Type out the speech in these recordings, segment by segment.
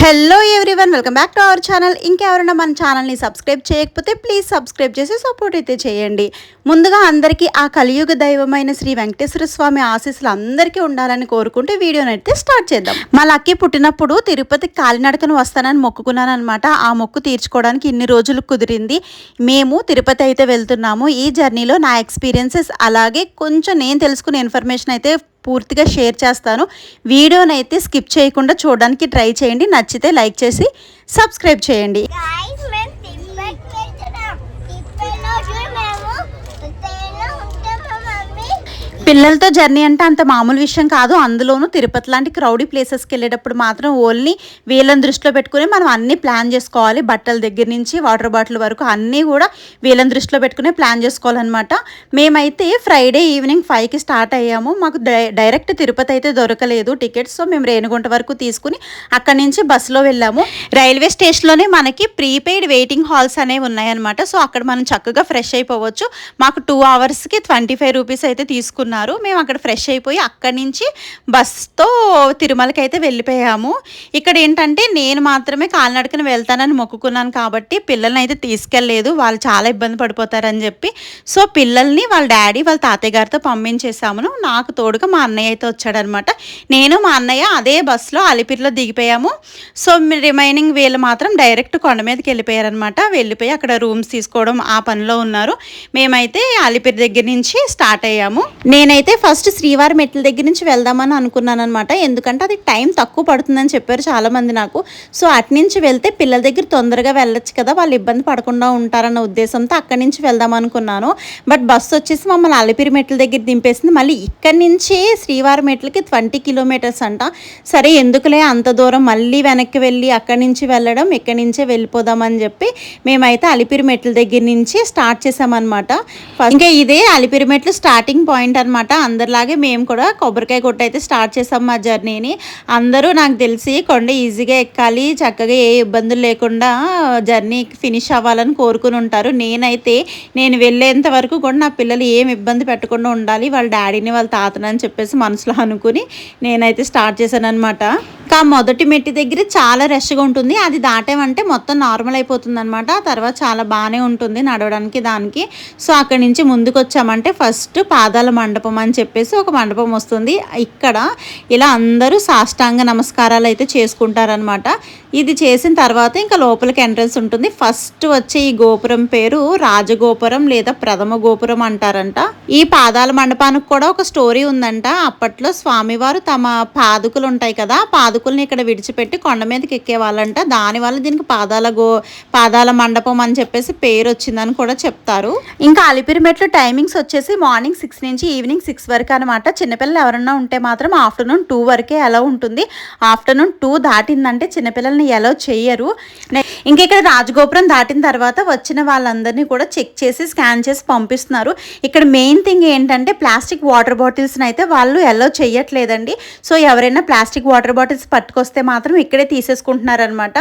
Hello everyone welcome back to our channel ఇంకెవరైనా మన ఛానల్ని సబ్స్క్రైబ్ చేయకపోతే ప్లీజ్ సబ్స్క్రైబ్ చేసి సపోర్ట్ అయితే చేయండి. ముందుగా అందరికీ ఆ కలియుగ దైవమైన శ్రీ వెంకటేశ్వర స్వామి ఆశీస్సులు అందరికీ ఉండాలని కోరుకుంటూ వీడియోని అయితే స్టార్ట్ చేద్దాం. మా లక్కీ పుట్టినప్పుడు తిరుపతి కాలినడకను వస్తానని మొక్కుకున్నాను అనమాట ఆ మొక్కు తీర్చుకోవడానికి ఇన్ని రోజులు కుదిరింది. మేము తిరుపతి అయితే వెళ్తున్నాము. ఈ జర్నీలో నా ఎక్స్పీరియన్సెస్ అలాగే కొంచెం నేను తెలుసుకునే ఇన్ఫర్మేషన్ అయితే పూర్తిగా షేర్ చేస్తాను. వీడియోని అయితే స్కిప్ చేయకుండా చూడడానికి ట్రై చేయండి. నచ్చితే లైక్ చేసి సబ్స్క్రైబ్ చేయండి గాయ్స్ మేము తిరుపతికి వెళ్తున్నాం తిరుపతిలో మేము ట్రైన్లో ఉంటాం మా మమ్మీ పిల్లలతో జర్నీ అంటే అంత మామూలు విషయం కాదు. అందులోనూ తిరుపతి లాంటి క్రౌడీ ప్లేసెస్కి వెళ్ళేటప్పుడు మాత్రం ఓన్లీ వీళ్ళని దృష్టిలో పెట్టుకుని మనం అన్నీ ప్లాన్ చేసుకోవాలి. బట్టల దగ్గర నుంచి వాటర్ బాటిల్ వరకు అన్నీ కూడా వీళ్ళని దృష్టిలో పెట్టుకునే ప్లాన్ చేసుకోవాలన్నమాట. మేమైతే ఫ్రైడే ఈవినింగ్ ఫైవ్కి స్టార్ట్ అయ్యాము. మాకు డై- డైరెక్ట్ తిరుపతి అయితే దొరకలేదు టికెట్స్. సో మేము రేణుగుంట వరకు తీసుకుని అక్కడి నుంచి బస్సులో వెళ్ళాము. రైల్వే స్టేషన్లోనే మనకి ప్రీపెయిడ్ వెయిటింగ్ హాల్స్ అనేవి ఉన్నాయన్నమాట. సో అక్కడ మనం చక్కగా ఫ్రెష్ అయిపోవచ్చు. మాకు టూ అవర్స్కి ట్వంటీ ఫైవ్ రూపీస్ అయితే తీసుకున్నాం అన్నారు మేము అక్కడ ఫ్రెష్ అయిపోయి అక్కడి నుంచి బస్తో తిరుమలకి అయితే వెళ్ళిపోయాము. ఇక్కడ ఏంటంటే నేను మాత్రమే కాలినడకన వెళ్తానని మొక్కుకున్నాను కాబట్టి పిల్లల్ని అయితే తీసుకెళ్ళలేదు. వాళ్ళు చాలా ఇబ్బంది పడిపోతారని చెప్పి. సో పిల్లల్ని వాళ్ళ డాడీ వాళ్ళ తాతయ్య గారితో పంపించేసాము నాకు తోడుగా మా అన్నయ్య అయితే వచ్చాడనమాట. నేను మా అన్నయ్య అదే బస్సులో అలిపిరిలో దిగిపోయాము. సో రిమైనింగ్ వీళ్ళు మాత్రం డైరెక్ట్ కొండ మీదకి వెళ్ళిపోయారనమాట. వెళ్ళిపోయి అక్కడ రూమ్స్ తీసుకోవడం ఆ పనిలో ఉన్నారు. మేమైతే అలిపిరి దగ్గర నుంచి స్టార్ట్ అయ్యాము. నేను నేనైతే ఫస్ట్ శ్రీవారి మెట్ల దగ్గర నుంచి వెళ్దామని అనుకున్నాను అనమాట ఎందుకంటే అది టైం తక్కువ పడుతుందని చెప్పారు చాలామంది నాకు. సో అటు నుంచి వెళ్తే పిల్లల దగ్గర తొందరగా వెళ్ళొచ్చు కదా వాళ్ళు ఇబ్బంది పడకుండా ఉంటారన్న ఉద్దేశంతో అక్కడి నుంచి వెళ్దాం అనుకున్నాను. బట్ బస్సు వచ్చేసి మమ్మల్ని అలిపిరి మెట్ల దగ్గర దింపేసింది. మళ్ళీ ఇక్కడి నుంచి శ్రీవారి మెట్లకి ట్వంటీ కిలోమీటర్స్ అంట. సరే ఎందుకులే అంత దూరం మళ్ళీ వెనక్కి వెళ్ళి అక్కడి నుంచి వెళ్ళడం ఇక్కడి నుంచే వెళ్ళిపోదామని చెప్పి మేమైతే అలిపిరి మెట్ల దగ్గర నుంచి స్టార్ట్ చేసామన్నమాట. ఇంకా ఇదే అలిపిరి మెట్లు స్టార్టింగ్ పాయింట్ అనమాట అనమాట అందరిలాగే మేము కూడా కొబ్బరికాయ కొట్టు అయితే స్టార్ట్ చేసాం మా జర్నీని. అందరూ నాకు తెలిసి కొండ ఈజీగా ఎక్కాలి చక్కగా ఏ ఇబ్బందులు లేకుండా జర్నీ ఫినిష్ అవ్వాలని కోరుకుని ఉంటారు. నేనైతే నేను వెళ్ళేంత వరకు కూడా నా పిల్లలు ఏం ఇబ్బంది పెట్టకుండా ఉండాలి వాళ్ళ డాడీని వాళ్ళ తాతని అని చెప్పేసి మనసులో అనుకుని నేనైతే స్టార్ట్ చేశాను అనమాట ఇంకా మొదటి మెట్టి దగ్గర చాలా రష్గా ఉంటుంది. అది దాటామంటే మొత్తం నార్మల్ అయిపోతుంది అనమాట తర్వాత చాలా బాగానే ఉంటుంది నడవడానికి దానికి. సో అక్కడి నుంచి ముందుకు వచ్చామంటే ఫస్ట్ పాదాల మండపం అని చెప్పేసి ఒక మండపం వస్తుంది. ఇక్కడ ఇలా అందరూ సాష్టాంగ నమస్కారాలు అయితే చేసుకుంటారనమాట ఇది చేసిన తర్వాత ఇంకా లోపలికి ఎంట్రన్స్ ఉంటుంది. ఫస్ట్ వచ్చే ఈ గోపురం పేరు రాజగోపురం లేదా ప్రథమ గోపురం అంటారంట. ఈ పాదాల మండపానికి కూడా ఒక స్టోరీ ఉందంట. అప్పట్లో స్వామివారు తమ పాదుకులు ఉంటాయి కదా పాదుకుల్ని ఇక్కడ విడిచిపెట్టి కొండ మీదకి ఎక్కేవాళ్ళంట. దానివల్ల దీనికి పాదాల గో పాదాల మండపం అని చెప్పేసి పేరు వచ్చిందని కూడా చెప్తారు. ఇంకా అలిపిరి మెట్లు టైమింగ్స్ వచ్చేసి మార్నింగ్ సిక్స్ నుంచి ఈవినింగ్ సిక్స్ వరకు అనమాట చిన్నపిల్లలు ఎవరన్నా ఉంటే మాత్రం ఆఫ్టర్నూన్ టూ వరకే అలా ఉంటుంది. ఆఫ్టర్నూన్ టూ దాటిందంటే చిన్నపిల్లల్ని ఎలా చేయరు. ఇంకా ఇక్కడ రాజగోపురం దాటిన తర్వాత వచ్చిన వాళ్ళందరినీ కూడా చెక్ చేసి స్కాన్ చేసి పంపిస్తున్నారు. ఇక్కడ మెయిన్ థింగ్ ఏంటంటే ప్లాస్టిక్ వాటర్ బాటిల్స్ని అయితే వాళ్ళు ఎలా చేయట్లేదండి. సో ఎవరైనా ప్లాస్టిక్ వాటర్ బాటిల్స్ పట్టుకొస్తే మాత్రం ఇక్కడే తీసేసుకుంటున్నారనమాట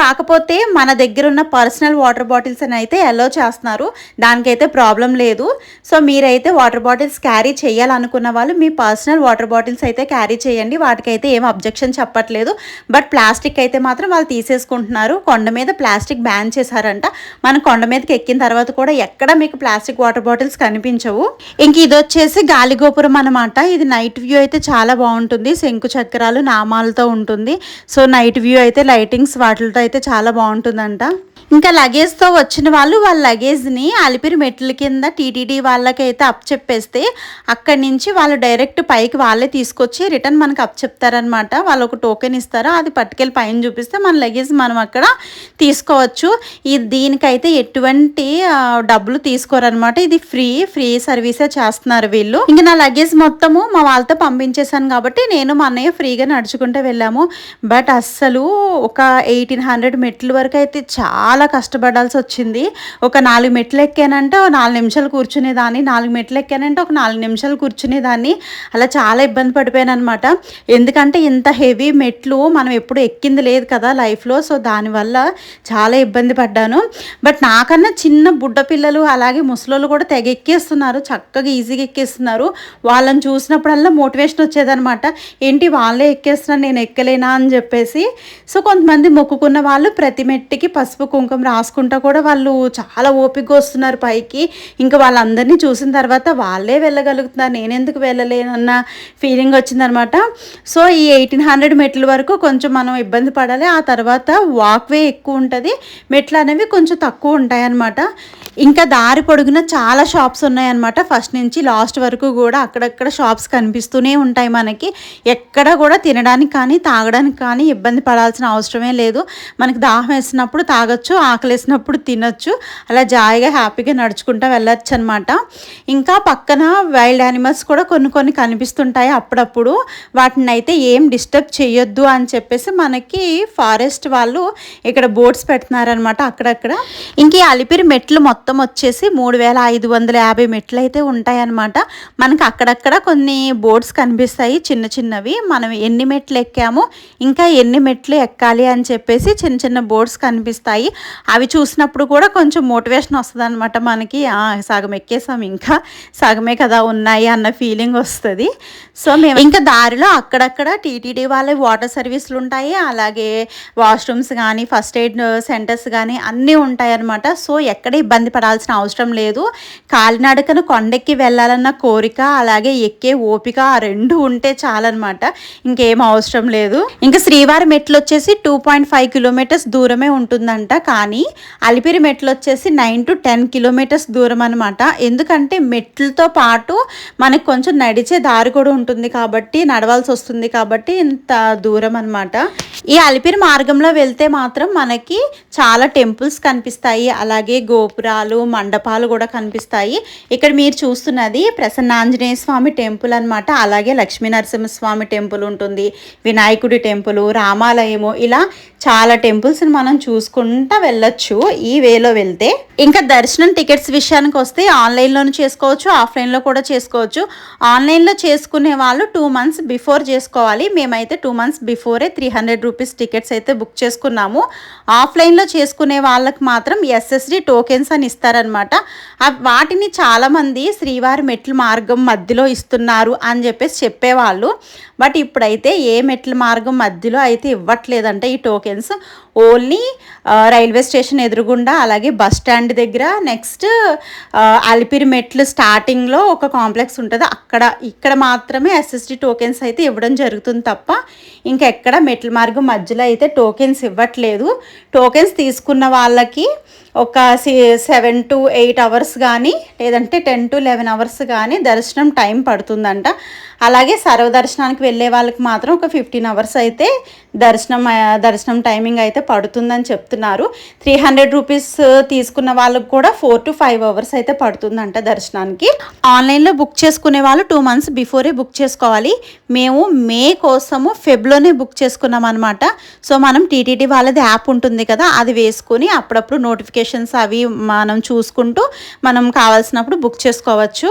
కాకపోతే మన దగ్గర ఉన్న పర్సనల్ వాటర్ బాటిల్స్ అని అయితే ఎలా చేస్తున్నారు. దానికైతే ప్రాబ్లం లేదు. సో మీరైతే వాటర్ బాటిల్స్ క్యారీ చేయాలనుకున్న వాళ్ళు మీ పర్సనల్ వాటర్ బాటిల్స్ అయితే క్యారీ చేయండి. వాటికైతే ఏం అబ్జెక్షన్ చెప్పట్లేదు. బట్ ప్లాస్టిక్ అయితే మాత్రం వాళ్ళు తీసేసుకుంటున్నారు. కొండ మీద ప్లాస్టిక్ బ్యాన్ చేశారంట. మనం కొండ మీదకి ఎక్కిన తర్వాత కూడా ఎక్కడ మీకు ప్లాస్టిక్ వాటర్ బాటిల్స్ కనిపించవు. ఇంక ఇది వచ్చేసి గాలిగోపురం అనమాట ఇది నైట్ వ్యూ అయితే చాలా బాగుంటుంది. శంకు చక్రాలు నామాలతో ఉంటుంది. సో నైట్ వ్యూ అయితే లైటింగ్స్ వాటితో అయితే చాలా బాగుంటుందంట. ఇంకా లగేజ్తో వచ్చిన వాళ్ళు వాళ్ళ లగేజ్ని అలిపిరి మెట్ల కింద టీటీడీ వాళ్ళకైతే అప్ చెప్పేస్తే అక్కడి నుంచి వాళ్ళు డైరెక్ట్ పైకి వాళ్ళే తీసుకొచ్చి రిటర్న్ మనకు అప్ చెప్తారనమాట వాళ్ళు ఒక టోకెన్ ఇస్తారు? అది పట్టుకెళ్ళి పైన చూపిస్తే మన లగేజ్ మనం అక్కడ తీసుకోవచ్చు. ఈ దీనికైతే ఎటువంటి డబ్బులు తీసుకోరనమాట ఇది ఫ్రీ ఫ్రీ సర్వీసే చేస్తున్నారు వీళ్ళు. ఇంకా నా లగేజ్ మొత్తము మా వాళ్ళతో పంపించేశాను కాబట్టి నేను మా అన్నయ్య ఫ్రీగా నడుచుకుంటూ వెళ్ళాము. బట్ అస్సలు ఒక ఎయిటీన్ హండ్రెడ్ మెట్ల వరకు అయితే చాలా చాలా కష్టపడాల్సి వచ్చింది. ఒక నాలుగు మెట్లు ఎక్కానంటే ఒక నాలుగు నిమిషాలు కూర్చునేదాన్ని నాలుగు మెట్లు ఎక్కానంటే ఒక నాలుగు నిమిషాలు కూర్చునేదాన్ని. అలా చాలా ఇబ్బంది పడిపోయాను అనమాట ఎందుకంటే ఇంత హెవీ మెట్లు మనం ఎప్పుడు ఎక్కింది లేదు కదా లైఫ్లో సో దానివల్ల చాలా ఇబ్బంది పడ్డాను. బట్ నాకన్నా చిన్న బుడ్డ పిల్లలు అలాగే ముసలోళ్ళు కూడా తెగ ఎక్కేస్తున్నారు చక్కగా ఈజీగా ఎక్కేస్తున్నారు. వాళ్ళని చూసినప్పుడల్లా మోటివేషన్ వచ్చేదనమాట ఏంటి వాళ్ళే ఎక్కేస్తున్నారు నేను ఎక్కలేనా? అని చెప్పేసి. సో కొంతమంది మొక్కుకున్న వాళ్ళు ప్రతి మెట్టికి పసుపు కుంకుమ రాసుకుంటా కూడా వాళ్ళు చాలా ఓపికగా వస్తున్నారు పైకి. ఇంకా వాళ్ళందరినీ చూసిన తర్వాత వాళ్ళే వెళ్ళగలుగుతున్నారు. నేనెందుకు వెళ్ళలేనన్న ఫీలింగ్ వచ్చిందనమాట. సో ఈ ఎయిటీన్ హండ్రెడ్ మెట్ల వరకు కొంచెం మనం ఇబ్బంది పడాలి. ఆ తర్వాత వాక్వే ఎక్కువ ఉంటుంది. మెట్లు అనేవి కొంచెం తక్కువ ఉంటాయి అన్నమాట ఇంకా దారి పొడుగున చాలా షాప్స్ ఉన్నాయన్నమాట. ఫస్ట్ నుంచి లాస్ట్ వరకు కూడా అక్కడక్కడ షాప్స్ కనిపిస్తూనే ఉంటాయి మనకి. ఎక్కడ కూడా తినడానికి కానీ తాగడానికి కానీ ఇబ్బంది పడాల్సిన అవసరమే లేదు. మనకి దాహం వేసినప్పుడు తాగొచ్చు ఆకలి వేసినప్పుడు తినొచ్చు. అలా జాయిగా హ్యాపీగా నడుచుకుంటూ వెళ్ళొచ్చు అనమాట ఇంకా పక్కన వైల్డ్ యానిమల్స్ కూడా కొన్ని కొన్ని కనిపిస్తుంటాయి అప్పుడప్పుడు. వాటిని అయితే ఏం డిస్టర్బ్ చేయొద్దు అని చెప్పేసి మనకి ఫారెస్ట్ వాళ్ళు ఇక్కడ బోర్డ్స్ పెడుతున్నారనమాట అక్కడక్కడ. ఇంక ఈ అలిపిరి మెట్లు మొత్తం వచ్చేసి మూడు వేల ఐదు వందల యాభై మెట్లు అయితే ఉంటాయన్నమాట మనకి అక్కడక్కడ కొన్ని బోర్డ్స్ కనిపిస్తాయి చిన్న చిన్నవి. మనం ఎన్ని మెట్లు ఎక్కామో ఇంకా ఎన్ని మెట్లు ఎక్కాలి అని చెప్పేసి చిన్న చిన్న బోర్డ్స్ కనిపిస్తాయి. అవి చూసినప్పుడు కూడా కొంచెం మోటివేషన్ వస్తుంది అనమాట మనకి సగం ఎక్కేసాం ఇంకా సగమే కదా ఉన్నాయి అన్న ఫీలింగ్ వస్తుంది. సో మేము ఇంకా దారిలో అక్కడక్కడ టీటీడీ వాళ్ళ వాటర్ సర్వీసులు ఉంటాయి. అలాగే వాష్రూమ్స్ కానీ ఫస్ట్ ఎయిడ్ సెంటర్స్ కానీ అన్నీ ఉంటాయి అనమాట సో ఎక్కడ ఇబ్బంది పడాల్సిన అవసరం లేదు. కాలినడకను కొండెక్కి వెళ్ళాలన్న కోరిక అలాగే ఎక్కే ఓపిక ఆ రెండు ఉంటే చాలన్నమాట. ఇంకేం అవసరం లేదు. ఇంకా శ్రీవారి మెట్లు వచ్చేసి టూ పాయింట్ ఫైవ్ కిలోమీటర్స్ దూరమే ఉంటుందంట. కానీ అలిపిరి మెట్లు వచ్చేసి నైన్ టు టెన్ కిలోమీటర్స్ దూరం అనమాట ఎందుకంటే మెట్లతో పాటు మనకు కొంచెం నడిచే దారి కూడా ఉంటుంది కాబట్టి నడవాల్సి వస్తుంది కాబట్టి ఇంత దూరం అనమాట ఈ అలిపిరి మార్గంలో వెళ్తే మాత్రం మనకి చాలా టెంపుల్స్ కనిపిస్తాయి. అలాగే గోపురాలు మండపాలు కూడా కనిపిస్తాయి. ఇక్కడ మీరు చూస్తున్నది ప్రసన్నాంజనేయ స్వామి టెంపుల్ అనమాట అలాగే లక్ష్మీ నరసింహస్వామి టెంపుల్ ఉంటుంది. వినాయకుడి టెంపుల్ రామాలయము ఇలా చాలా టెంపుల్స్ని మనం చూసుకుంటా వెళ్ళొచ్చు ఈ వేలో వెళ్తే. ఇంకా దర్శనం టికెట్స్ విషయానికి వస్తే ఆన్లైన్లోనూ చేసుకోవచ్చు ఆఫ్లైన్లో కూడా చేసుకోవచ్చు. ఆన్లైన్లో చేసుకునే వాళ్ళు టూ మంత్స్ బిఫోర్ చేసుకోవాలి. మేమైతే టూ మంత్స్ బిఫోరే త్రీ హండ్రెడ్ రూపీస్ టికెట్స్ అయితే బుక్ చేసుకున్నాము. ఆఫ్లైన్లో చేసుకునే వాళ్ళకి మాత్రం ఎస్ఎస్డి టోకెన్స్ అని ఇస్తారనమాట వాటిని చాలామంది శ్రీవారి మెట్ల మార్గం మధ్యలో ఇస్తున్నారు అని చెప్పేసి చెప్పేవాళ్ళు. బట్ ఇప్పుడైతే ఏ మెట్ల మార్గం మధ్యలో అయితే ఇవ్వట్లేదంట ఈ టోకెన్స్. ఓన్లీ రైల్వే స్టేషన్ ఎదురుగుండా అలాగే బస్ స్టాండ్ దగ్గర నెక్స్ట్ అలిపిరి మెట్లు స్టార్టింగ్లో ఒక కాంప్లెక్స్ ఉంటుంది. అక్కడ ఇక్కడ మాత్రమే ఎస్ఎస్టీ టోకెన్స్ అయితే ఇవ్వడం జరుగుతుంది తప్ప ఇంకెక్కడ మెట్ల మార్గం మధ్యలో అయితే టోకెన్స్ ఇవ్వట్లేదు. టోకెన్స్ తీసుకున్న వాళ్ళకి ఒక సెవెన్ టు ఎయిట్ అవర్స్ కానీ లేదంటే టెన్ టు లెవెన్ అవర్స్ కానీ దర్శనం టైం పడుతుందంట. అలాగే సర్వదర్శనానికి వెళ్ళే వాళ్ళకి మాత్రం ఒక ఫిఫ్టీన్ అవర్స్ అయితే దర్శనం దర్శనం టైమింగ్ అయితే పడుతుందని చెప్తున్నారు. త్రీ హండ్రెడ్ రూపీస్ తీసుకున్న వాళ్ళకి కూడా ఫోర్ టు ఫైవ్ అవర్స్ అయితే పడుతుందంట దర్శనానికి. ఆన్లైన్లో బుక్ చేసుకునే వాళ్ళు టూ మంత్స్ బిఫోరే బుక్ చేసుకోవాలి. మేము మే కోసము ఫెబ్లోనే బుక్ చేసుకున్నాం అనమాట సో మనం టీటీడీ వాళ్ళది యాప్ ఉంటుంది కదా అది వేసుకొని అప్పుడప్పుడు నోటిఫికేషన్ లొకేషన్స్ అవి మనం చూసుకుంటూ మనం కావాల్సినప్పుడు బుక్ చేసుకోవచ్చు.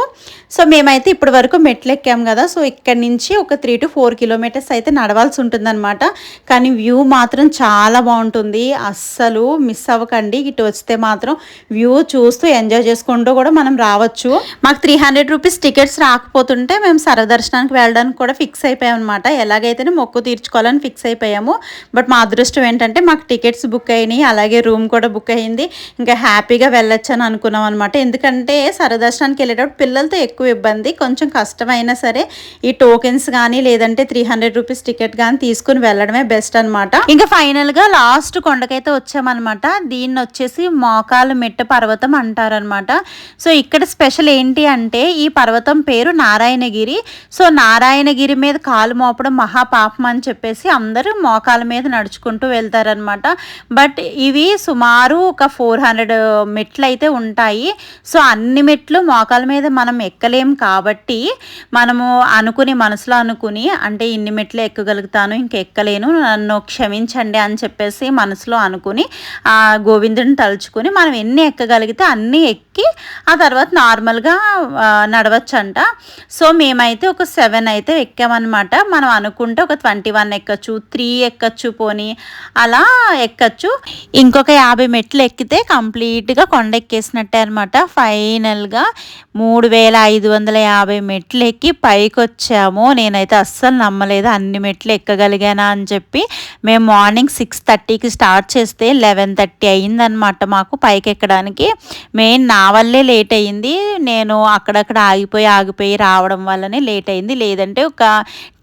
సో మేమైతే ఇప్పటి వరకు మెట్లు ఎక్కాం కదా. సో ఇక్కడ నుంచి ఒక త్రీ టు ఫోర్ కిలోమీటర్స్ అయితే నడవాల్సి ఉంటుందన్నమాట. కానీ వ్యూ మాత్రం చాలా బాగుంటుంది. అస్సలు మిస్ అవ్వకండి. ఇటు వస్తే మాత్రం వ్యూ చూస్తూ ఎంజాయ్ చేసుకుంటూ కూడా మనం రావచ్చు. మాకు త్రీ హండ్రెడ్ రూపీస్ టికెట్స్ రాకపోతుంటే మేము సర్వదర్శనానికి వెళ్ళడానికి కూడా ఫిక్స్ అయిపోయాం అనమాట ఎలాగైతేనే మొక్కు తీర్చుకోవాలని ఫిక్స్ అయిపోయాము. బట్ మా అదృష్టం ఏంటంటే మాకు టికెట్స్ బుక్ అయినాయి. అలాగే రూమ్ కూడా బుక్ అయింది. ఇంకా హ్యాపీగా వెళ్ళొచ్చు అని అనుకున్నాం అనమాట ఎందుకంటే సరదర్శనానికి వెళ్ళేటప్పుడు పిల్లలతో ఎక్కువ ఇబ్బంది కొంచెం కష్టమైనా సరే ఈ టోకెన్స్ కానీ లేదంటే త్రీ హండ్రెడ్ రూపీస్ టికెట్ కానీ తీసుకుని వెళ్ళడమే బెస్ట్ అనమాట ఇంకా ఫైనల్గా లాస్ట్ కొండకైతే వచ్చామన్నమాట. దీన్ని వచ్చేసి మోకాలు మెట్ట పర్వతం అంటారనమాట సో ఇక్కడ స్పెషల్ ఏంటి అంటే ఈ పర్వతం పేరు నారాయణగిరి. సో నారాయణగిరి మీద కాలు మోపడం మహాపాపం అని చెప్పేసి అందరూ మోకాల మీద నడుచుకుంటూ వెళ్తారనమాట బట్ ఇవి సుమారు ఒక ఫోర్ ఫోర్ హండ్రెడ్ మెట్లు అయితే ఉంటాయి. సో అన్ని మెట్లు మోకాల మీద మనం ఎక్కలేం కాబట్టి మనము అనుకుని మనసులో అనుకుని అంటే ఇన్ని మెట్లు ఎక్కగలుగుతాను ఇంక ఎక్కలేను నన్ను క్షమించండి అని చెప్పేసి మనసులో అనుకుని ఆ గోవిందుని తలుచుకుని మనం ఎన్ని ఎక్కగలిగితే అన్నీ ఎక్కి ఆ తర్వాత నార్మల్గా నడవచ్చంట. సో మేమైతే ఒక సెవెన్ అయితే ఎక్కామన్నమాట. మనం అనుకుంటే ఒక ట్వంటీ వన్ ఎక్కచ్చు త్రీ ఎక్కచ్చు పోనీ అలా ఎక్కచ్చు. ఇంకొక యాభై మెట్లు ఎక్కితే కంప్లీట్గా కొండ ఎక్కేసినట్టే అనమాట ఫైనల్గా మూడు వేల ఐదు వందల యాభై మెట్లు ఎక్కి పైకి వచ్చాము నేనైతే అస్సలు నమ్మలేదు అన్ని మెట్లు ఎక్కగలిగానా అని చెప్పి. మేము మార్నింగ్ సిక్స్ థర్టీకి స్టార్ట్ చేస్తే లెవెన్ థర్టీ అయిందనమాట మాకు పైకి ఎక్కడానికి మెయిన్ నా వల్లే లేట్ అయ్యింది నేను అక్కడక్కడ ఆగిపోయి ఆగిపోయి రావడం వల్లనే లేట్ అయింది. లేదంటే ఒక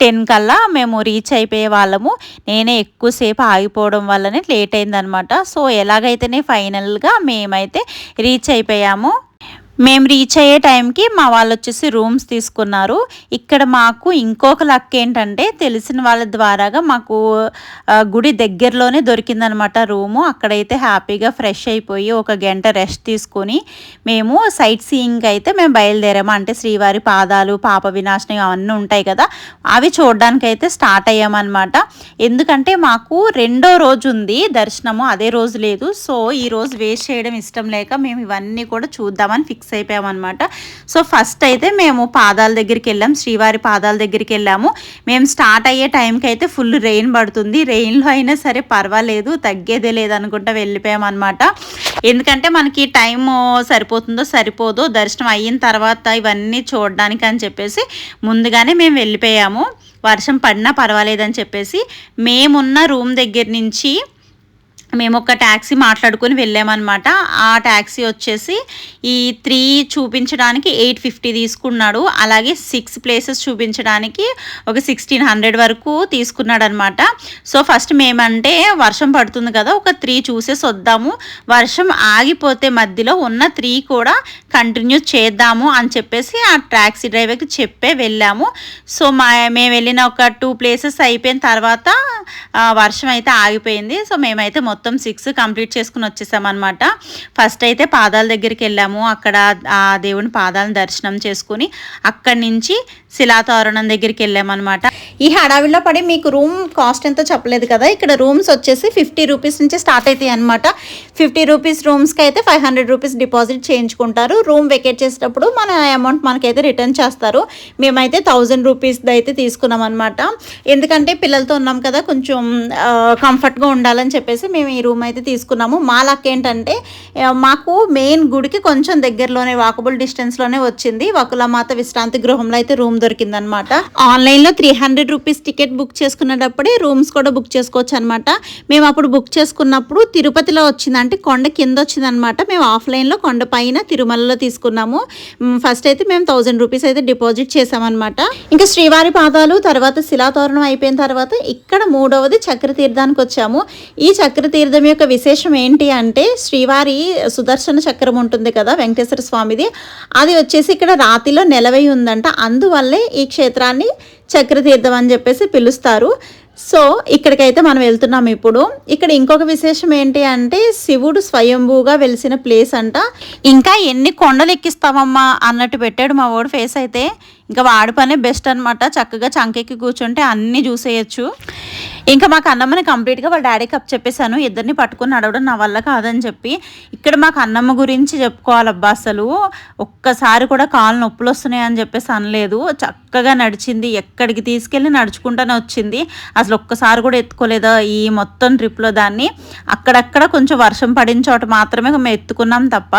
టెన్ కల్లా మేము రీచ్ అయిపోయే వాళ్ళము. నేనే ఎక్కువసేపు ఆగిపోవడం వల్లనే లేట్ అయిందనమాట సో ఎలాగైతేనే ఫైనల్గా మేమైతే రీచ్ అయిపోయాము. మేము రీచ్ అయ్యే టైంకి మా వాళ్ళు వచ్చేసి రూమ్స్ తీసుకున్నారు. ఇక్కడ మాకు ఇంకొక లక్ ఏంటంటే తెలిసిన వాళ్ళ ద్వారాగా మాకు గుడి దగ్గరలోనే దొరికిందనమాట రూము అక్కడైతే హ్యాపీగా ఫ్రెష్ అయిపోయి ఒక గంట రెస్ట్ తీసుకొని మేము సైట్ సీయింగ్ అయితే మేము బయలుదేరాము. అంటే శ్రీవారి పాదాలు పాప వినాశనం అవన్నీ ఉంటాయి కదా అవి చూడడానికి అయితే స్టార్ట్ అయ్యామన్నమాట ఎందుకంటే మాకు రెండో రోజు ఉంది దర్శనము అదే రోజు లేదు. సో ఈ రోజు వేస్ట్ చేయడం ఇష్టం లేక మేము ఇవన్నీ కూడా చూద్దామని ఫిక్స్ అయిపోయామన్నమాట. సో ఫస్ట్ అయితే మేము పాదాల దగ్గరికి వెళ్ళాం. శ్రీవారి పాదాల దగ్గరికి వెళ్ళాము. మేము స్టార్ట్ అయ్యే టైంకి అయితే ఫుల్ రెయిన్ పడుతుంది. రెయిన్లో అయినా సరే పర్వాలేదు. తగ్గేదే లేదనుకుంటా వెళ్ళిపోయామన్నమాట. ఎందుకంటే మనకి టైం సరిపోతుందో సరిపోదో దర్శనం అయిన తర్వాత ఇవన్నీ చూడడానికి అని చెప్పేసి ముందుగానే మేము వెళ్ళిపోయాము. వర్షం పడినా పర్వాలేదని చెప్పేసి మేమున్న రూమ్ దగ్గర నుంచి మేము ఒక ట్యాక్సీ మాట్లాడుకొని వెళ్ళామన్నమాట. ఆ ట్యాక్సీ వచ్చేసి ఈ త్రీ చూపించడానికి ఎయిట్ ఫిఫ్టీ తీసుకున్నాడు. అలాగే సిక్స్ ప్లేసెస్ చూపించడానికి ఒక సిక్స్టీన్ హండ్రెడ్ వరకు తీసుకున్నాడు అనమాట సో ఫస్ట్ మేమంటే వర్షం పడుతుంది కదా ఒక త్రీ చూసేసి వద్దాము. వర్షం ఆగిపోతే మధ్యలో ఉన్న త్రీ కూడా కంటిన్యూ చేద్దాము అని చెప్పేసి ఆ ట్యాక్సీ డ్రైవర్కి చెప్పే వెళ్ళాము. సో మా మేము వెళ్ళిన ఒక టూ ప్లేసెస్ అయిపోయిన తర్వాత వర్షం అయితే ఆగిపోయింది. సో మేమైతే మొత్తం మొత్తం సిక్స్ కంప్లీట్ చేసుకుని వచ్చేసామన్నమాట. ఫస్ట్ అయితే పాదాల దగ్గరికి వెళ్ళాము. అక్కడ ఆ దేవుని పాదాలను దర్శనం చేసుకుని అక్కడి నుంచి శిలాతోరణం దగ్గరికి వెళ్ళామన్నమాట. ఈ హడావిడిలో పడి మీకు రూమ్ కాస్ట్ ఎంతో చెప్పలేదు కదా? ఇక్కడ రూమ్స్ వచ్చేసి ఫిఫ్టీ రూపీస్ నుంచి స్టార్ట్ అవుతాయి అనమాట ఫిఫ్టీ రూపీస్ రూమ్స్కి అయితే ఫైవ్ హండ్రెడ్ రూపీస్ డిపాజిట్ చేయించుకుంటారు. రూమ్ వెకేట్ చేసేటప్పుడు మన అమౌంట్ మనకైతే రిటర్న్ చేస్తారు. మేమైతే థౌజండ్ రూపీస్ అయితే తీసుకున్నాం అనమాట ఎందుకంటే పిల్లలతో ఉన్నాం కదా కొంచెం కంఫర్ట్గా ఉండాలని చెప్పేసి మేము ఈ రూమ్ అయితే తీసుకున్నాము. మా లక్ ఏంటంటే మాకు మెయిన్ గుడికి కొంచెం దగ్గరలోనే వాకబుల్ డిస్టెన్స్లోనే వచ్చింది. వకులమాత విశ్రాంతి గృహంలో అయితే రూమ్ దొరికిందనమాట. ఆన్లైన్లో three hundred rupees ticket book చేసుకునేటప్పుడే rooms కూడా బుక్ చేసుకోవచ్చు అనమాట మేము అప్పుడు బుక్ చేసుకున్నప్పుడు తిరుపతిలో వచ్చింది అంటే కొండ కింద వచ్చిందనమాట. మేము ఆఫ్లైన్లో కొండ పైన తిరుమలలో తీసుకున్నాము. ఫస్ట్ అయితే మేము థౌజండ్ రూపీస్ అయితే డిపాజిట్ చేసామన్నమాట ఇంకా శ్రీవారి పాదాలు తర్వాత శిలాతోరణం అయిపోయిన తర్వాత ఇక్కడ మూడవది చక్రతీర్థానికి వచ్చాము. ఈ చక్రతీర్థం తీర్థం యొక్క విశేషం ఏంటి అంటే శ్రీవారి సుదర్శన చక్రం ఉంటుంది కదా వెంకటేశ్వర స్వామిది. అది వచ్చేసి ఇక్కడ రాతిలో నెలవై ఉందంట. అందువల్లే ఈ క్షేత్రాన్ని చక్రతీర్థం అని చెప్పేసి పిలుస్తారు. సో ఇక్కడికైతే మనం వెళ్తున్నాం ఇప్పుడు. ఇక్కడ ఇంకొక విశేషం ఏంటి అంటే శివుడు స్వయంభూగా వెలిసిన ప్లేస్ అంట. ఇంకా ఎన్ని కొండలు ఎక్కిస్తామమ్మా అన్నట్టు పెట్టాడు మా వాడు ఫేస్ అయితే. ఇంకా వాడి పనే బెస్ట్ అనమాట చక్కగా చంకెక్కి కూర్చుంటే అన్నీ చూసేయచ్చు. ఇంకా మాకు అన్నమ్మని కంప్లీట్గా వాళ్ళ డాడీకి అప్ చెప్పేశాను. ఇద్దరిని పట్టుకుని నడవడం నా వల్ల కాదని చెప్పి. ఇక్కడ మాకు అన్నమ్మ గురించి చెప్పుకోవాలబ్బా అసలు. ఒక్కసారి కూడా కాళ్ళు నొప్పులు వస్తున్నాయి అని చెప్పేసి అనలేదు. చక్కగా నడిచింది. ఎక్కడికి తీసుకెళ్ళి నడుచుకుంటూనే వచ్చింది. అసలు ఒక్కసారి కూడా ఎత్తుకోలేదు ఈ మొత్తం ట్రిప్లో దాన్ని. అక్కడక్కడ కొంచెం వర్షం పడిన చోట మాత్రమే మేము ఎత్తుకున్నాం తప్ప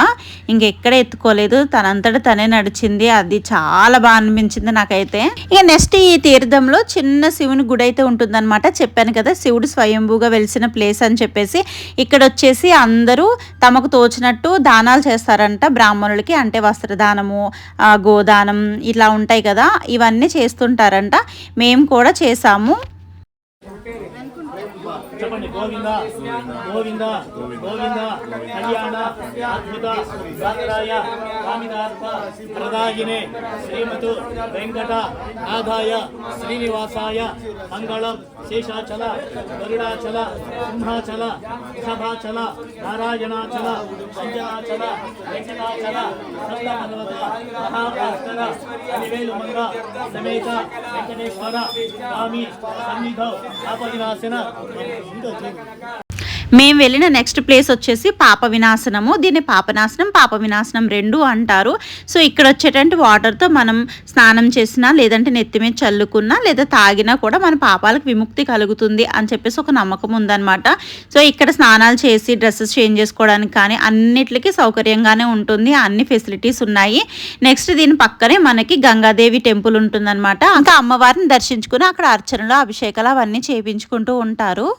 ఇంకెక్కడ ఎత్తుకోలేదు. తనంతట తనే నడిచింది. అది చాలా బాగా అనిపించింది. నాకైతే. ఇక నెక్స్ట్ ఈ తీర్థంలో చిన్న శివుని గుడి అయితే ఉంటుందన్నమాట. చెప్పాను కదా శివుడు స్వయంభూగా వెలిసిన ప్లేస్ అని చెప్పేసి ఇక్కడ వచ్చేసి అందరూ తమకు తోచినట్టు దానాలు చేస్తారంట బ్రాహ్మణులకి. అంటే వస్త్రదానము గోదానం ఇట్లా ఉంటాయి కదా ఇవన్నీ చేస్తుంటారంట. మేము కూడా చేసాము. చెప్పండి గోవింద గోవింద గోవింద కళ్యాణ అద్భుత గాత్రాయ కామినార్థ ప్రదాయినే శ్రీమతు వెంకట నాథాయ శ్రీనివాసాయ మంగళం శేషాచల గరుడాచల సింహాచల వృషభాచల నారాయణాచల అంజనాచల వెంకటాచల సప్తమన్వత మహాభాస్కర అలివేలు మంగ సమేత వెంకటేశ్వర స్వామి సన్నిధౌ ఆపవినాశన మేము వెళ్ళిన నెక్స్ట్ ప్లేస్ వచ్చేసి పాప వినాశనము. దీన్ని పాపనాశనం పాప వినాశనం రెండు అంటారు. సో ఇక్కడ వచ్చేటువంటి వాటర్తో మనం స్నానం చేసినా లేదంటే నెత్తి మీద చల్లుకున్నా లేదా తాగినా కూడా మన పాపాలకు విముక్తి కలుగుతుంది అని చెప్పేసి ఒక నమ్మకం ఉందన్నమాట. సో ఇక్కడ స్నానాలు చేసి డ్రెస్సెస్ చేంజ్ చేసుకోవడానికి కానీ అన్నిటికీ సౌకర్యంగానే ఉంటుంది. అన్ని ఫెసిలిటీస్ ఉన్నాయి. నెక్స్ట్ దీని పక్కనే మనకి గంగాదేవి టెంపుల్ ఉంటుందన్నమాట. ఇంకా అమ్మవారిని దర్శించుకుని అక్కడ అర్చనలు అభిషేకాలు అవన్నీ చేయించుకుంటూ ఉంటారు.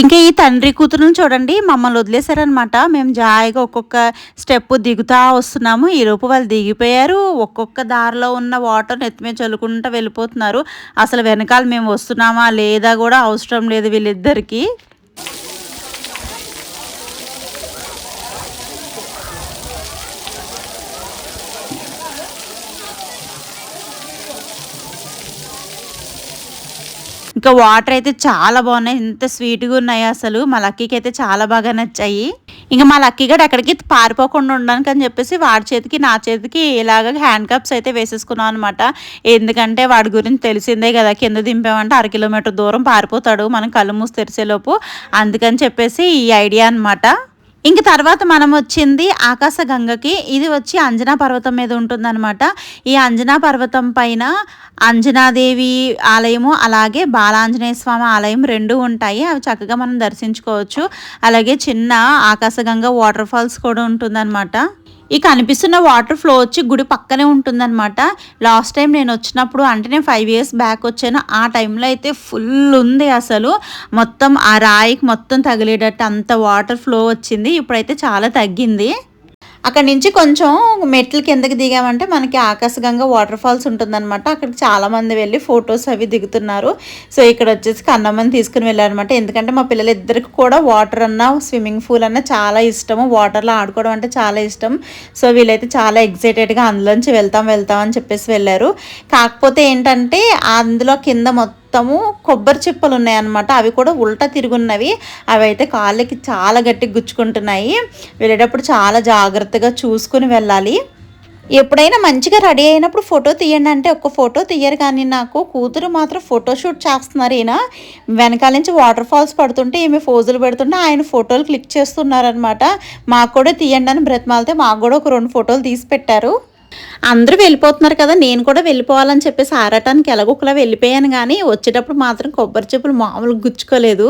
ఇంకా ఈ తండ్రి కూతురుని చూడండి మమ్మల్ని వదిలేశారనమాట మేము జాయిగా ఒక్కొక్క స్టెప్ దిగుతా వస్తున్నాము. ఈ లోపు వాళ్ళు దిగిపోయారు. ఒక్కొక్క దారిలో ఉన్న వాటర్ నెత్తి మీద చల్లుకుంటూ వెళ్ళిపోతున్నారు. అసలు వెనకాల మేము వస్తున్నామా లేదా కూడా అవసరం లేదు వీళ్ళిద్దరికీ. ఇంకా వాటర్ అయితే చాలా బాగున్నాయి. ఎంత స్వీట్గా ఉన్నాయి అసలు. మా లక్కీకి అయితే చాలా బాగా నచ్చాయి. ఇంకా మా లక్కీ గడు అక్కడికి పారిపోకుండా ఉండడానికి అని చెప్పేసి వాడి చేతికి నా చేతికి ఇలాగ హ్యాండ్ కప్స్ అయితే వేసేసుకున్నాం అనమాట ఎందుకంటే వాడి గురించి తెలిసిందే కదా కింద దింపామంటే అర కిలోమీటర్ దూరం పారిపోతాడు. మనం కళ్ళు మూసి తెరిచేలోపు. అందుకని చెప్పేసి ఈ ఐడియా అనమాట ఇంక తర్వాత మనం వచ్చింది ఆకాశ గంగకి. ఇది వచ్చి అంజనా పర్వతం మీద ఉంటుందన్నమాట. ఈ అంజనా పర్వతం పైన అంజనాదేవి ఆలయము అలాగే బాలాంజనేయ స్వామి ఆలయం రెండు ఉంటాయి. అవి చక్కగా మనం దర్శించుకోవచ్చు. అలాగే చిన్న ఆకాశగంగ వాటర్ ఫాల్స్ కూడా ఉంటుందన్నమాట. ఈ కనిపిస్తున్న వాటర్ ఫ్లో వచ్చి గుడి పక్కనే ఉంటుందన్నమాట. లాస్ట్ టైం నేను వచ్చినప్పుడు అంటే నేను ఫైవ్ ఇయర్స్ బ్యాక్ వచ్చాను. ఆ టైంలో అయితే ఫుల్ ఉంది అసలు. మొత్తం ఆ రాయికి మొత్తం తగిలేటట్టు అంత వాటర్ ఫ్లో వచ్చింది. ఇప్పుడైతే చాలా తగ్గింది. అక్కడ నుంచి కొంచెం మెట్ల కిందకి దిగామంటే మనకి ఆకాశగంగా వాటర్ ఫాల్స్ ఉంటుందన్నమాట. అక్కడికి చాలామంది వెళ్ళి ఫొటోస్ అవి దిగుతున్నారు. సో ఇక్కడ వచ్చేసి కన్నమ్మని తీసుకుని వెళ్ళారనమాట ఎందుకంటే మా పిల్లలిద్దరికి కూడా వాటర్ అన్న స్విమ్మింగ్ పూల్ అన్న చాలా ఇష్టము. వాటర్లో ఆడుకోవడం అంటే చాలా ఇష్టం. సో వీళ్ళైతే చాలా ఎగ్జైటెడ్గా అందులోంచి వెళ్తాం వెళ్తాం అని చెప్పేసి వెళ్ళారు. కాకపోతే ఏంటంటే అందులో కింద మొత్తం మొత్తము కొబ్బరి చిప్పలు ఉన్నాయన్నమాట. అవి కూడా ఉల్టా తిరుగున్నవి. అవి అయితే కాళ్ళకి చాలా గట్టిగా గుచ్చుకుంటున్నాయి. వెళ్ళేటప్పుడు చాలా జాగ్రత్తగా చూసుకుని వెళ్ళాలి. ఎప్పుడైనా మంచిగా రెడీ అయినప్పుడు ఫోటో తీయండి అంటే ఒక్క ఫోటో తీయరు కానీ నాకు కూతురు మాత్రం ఫోటో షూట్ చేస్తున్నారు ఈయన. వెనకాల నుంచి వాటర్ ఫాల్స్ పడుతుంటే ఈమె ఫోజులు పెడుతుంటే ఆయన ఫోటోలు క్లిక్ చేస్తున్నారనమాట మాకు కూడా తీయండి అని బ్రతిమాలితే మాకు కూడా ఒక రెండు ఫోటోలు తీసి పెట్టారు. అందరూ వెళ్ళిపోతున్నారు కదా నేను కూడా వెళ్ళిపోవాలని చెప్పేసి ఆరటానికి ఎలాగొకలా వెళ్ళిపోయాను. కానీ వచ్చేటప్పుడు మాత్రం కొబ్బరి చెప్పులు మామూలుగా గుచ్చుకోలేదు.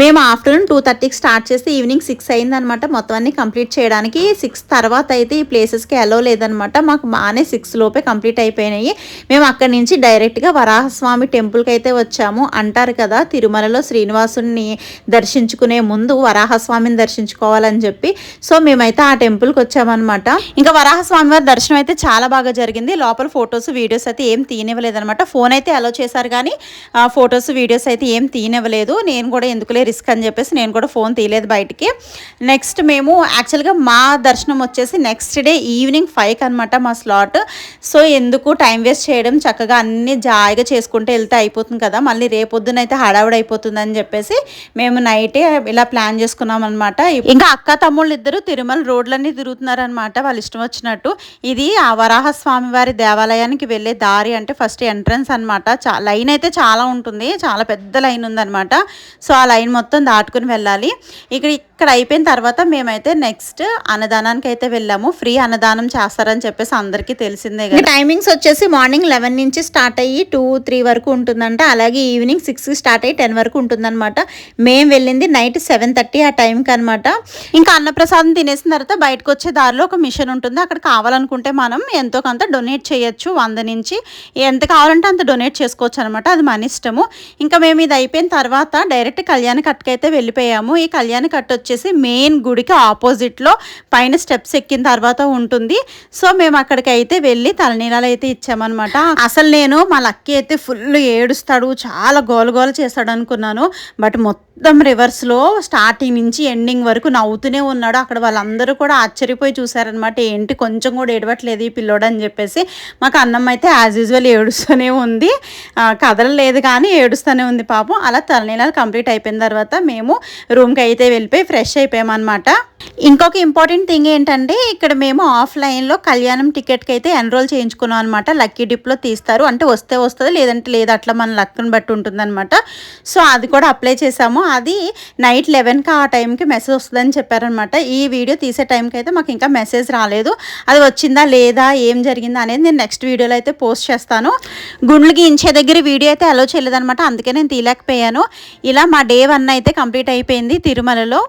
మేము ఆఫ్టర్నూన్ టూ థర్టీకి స్టార్ట్ చేస్తే ఈవినింగ్ సిక్స్ అయిందనమాట. మొత్తం అన్ని కంప్లీట్ చేయడానికి సిక్స్ తర్వాత అయితే ఈ ప్లేసెస్కి ఎలో లేదనమాట. మాకు బాగానే సిక్స్ లోపే కంప్లీట్ అయిపోయినాయి. మేము అక్కడి నుంచి డైరెక్ట్గా వరాహస్వామి టెంపుల్కి అయితే వచ్చాము. అంటారు కదా తిరుమలలో శ్రీనివాసుని దర్శించుకునే ముందు వరాహస్వామిని దర్శించుకోవాలని చెప్పి. సో మేమైతే ఆ టెంపుల్కి వచ్చామన్నమాట ఇంకా వరాహస్వామి వారి దర్శనం అయితే చాలా బాగా జరిగింది. లోపల ఫొటోస్ వీడియోస్ అయితే ఏం తీయనివ్వలేదనమాట. ఫోన్ అయితే అలో చేశారు కానీ ఫొటోస్ వీడియోస్ అయితే ఏం తీయనివ్వలేదు. నేను కూడా ఎందుకు ఎందుకులే రిస్క్ అని చెప్పేసి నేను కూడా ఫోన్ తీయలేదు బయటికి. నెక్స్ట్ మేము యాక్చువల్గా మా దర్శనం వచ్చేసి నెక్స్ట్ డే ఈవినింగ్ ఫైవ్కి అనమాట మా స్లాట్ సో ఎందుకు టైం వేస్ట్ చేయడం? చక్కగా అన్ని జాయిగా చేసుకుంటే వెళ్తే అయిపోతుంది కదా. మళ్ళీ రేపొద్దున అయితే హడావుడి అయిపోతుంది అని చెప్పేసి మేము నైటే ఇలా ప్లాన్ చేసుకున్నాం అనమాట ఇంకా అక్క తమ్ముళ్ళు ఇద్దరు తిరుమల రోడ్లన్నీ తిరుగుతున్నారనమాట వాళ్ళు ఇష్టం వచ్చినట్టు. ఇది ఆ వరాహ స్వామి వారి దేవాలయానికి వెళ్ళే దారి అంటే ఫస్ట్ ఎంట్రన్స్ అనమాట లైన్ అయితే చాలా ఉంటుంది. చాలా పెద్ద లైన్ ఉందన్నమాట. సో ఆ లైన్ మొత్తం దాటుకుని వెళ్ళాలి. ఇక్కడ ఇక్కడ అయిపోయిన తర్వాత మేమైతే నెక్స్ట్ అన్నదానానికి అయితే వెళ్ళాము. ఫ్రీ అన్నదానం చేస్తారని చెప్పేసి అందరికీ తెలిసిందే కదా. టైమింగ్స్ వచ్చేసి మార్నింగ్ లెవెన్ నుంచి స్టార్ట్ అయ్యి టూ త్రీ వరకు ఉంటుందంట. అలాగే ఈవినింగ్ సిక్స్ స్టార్ట్ అయ్యి టెన్ వరకు ఉంటుందన్నమాట. మేము వెళ్ళింది నైట్ సెవెన్ థర్టీ ఆ టైంకి అనమాట ఇంకా అన్నప్రసాదం తినేసిన తర్వాత బయటకు వచ్చే దారిలో ఒక మిషన్ ఉంటుంది. అక్కడ కావాలనుకుంటే మనం ఎంతో కొంత డొనేట్ చేయొచ్చు వంద నుంచి. ఎంత కావాలంటే అంత డొనేట్ చేసుకోవచ్చు అనమాట అది మన ఇష్టము. ఇంకా మేము ఇది అయిపోయిన తర్వాత డైరెక్ట్ కళ్యాణ కళ్యాణ కట్టుకైతే వెళ్ళిపోయాము. ఈ కళ్యాణ కట్టు వచ్చేసి మెయిన్ గుడికి ఆపోజిట్లో పైన స్టెప్స్ ఎక్కిన తర్వాత ఉంటుంది. సో మేము అక్కడికి అయితే వెళ్ళి తలనీలాలు అయితే ఇచ్చామన్నమాట. అసలు నేను మా లక్కీ అయితే ఫుల్ ఏడుస్తాడు చాలా గోల గోలు చేస్తాడు అనుకున్నాను. బట్ మొత్తం రివర్స్లో స్టార్టింగ్ నుంచి ఎండింగ్ వరకు నవ్వుతూనే ఉన్నాడు. అక్కడ వాళ్ళందరూ కూడా ఆశ్చర్యపోయి చూసారనమాట ఏంటి కొంచెం కూడా ఏడవట్లేదు ఈ పిల్లోడు అని చెప్పేసి. మాకు అన్నం అయితే యాజ్ యూజువల్ ఏడుస్తూనే ఉంది. కదలలేదు కానీ ఏడుస్తూనే ఉంది పాపం. అలా తలనీలాలు కంప్లీట్ అయిపోయింది తర్వాత మేము రూమ్కి అయితే వెళ్ళిపోయి ఫ్రెష్ అయిపోయామన్నమాట. ఇంకొక ఇంపార్టెంట్ థింగ్ ఏంటంటే ఇక్కడ మేము ఆఫ్లైన్లో కళ్యాణం టికెట్కి అయితే ఎన్రోల్ చేయించుకున్నాం అనమాట లక్కీ డిప్లో తీస్తారు. అంటే వస్తే వస్తుంది లేదంటే లేదు అట్లా మన లక్ను బట్టి ఉంటుందన్నమాట. సో అది కూడా అప్లై చేసాము అది నైట్ లెవెన్కి ఆ టైంకి మెసేజ్ వస్తుందని చెప్పారనమాట ఈ వీడియో తీసే టైంకి అయితే మాకు ఇంకా మెసేజ్ రాలేదు. అది వచ్చిందా లేదా ఏం జరిగిందా అనేది నేను నెక్స్ట్ వీడియోలో అయితే పోస్ట్ చేస్తాను. గుండ్లు ఇంచే దగ్గర వీడియో అయితే అలో చేయలేదనమాట అందుకే నేను తీయలేకపోయాను. ఇలా మా డే వన్ అయితే కంప్లీట్ అయిపోయింది తిరుమలలో.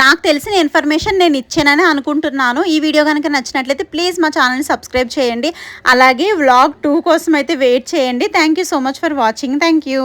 నాకు తెలిసిన ఇన్ఫర్మేషన్ నేను ఇచ్చానని అనుకుంటున్నాను. ఈ వీడియో కనుక నచ్చినట్లయితే ప్లీజ్ మా ఛానల్ని సబ్స్క్రైబ్ చేయండి. అలాగే వ్లాగ్ టూ కోసం అయితే వెయిట్ చేయండి. Thank you so much for watching thank you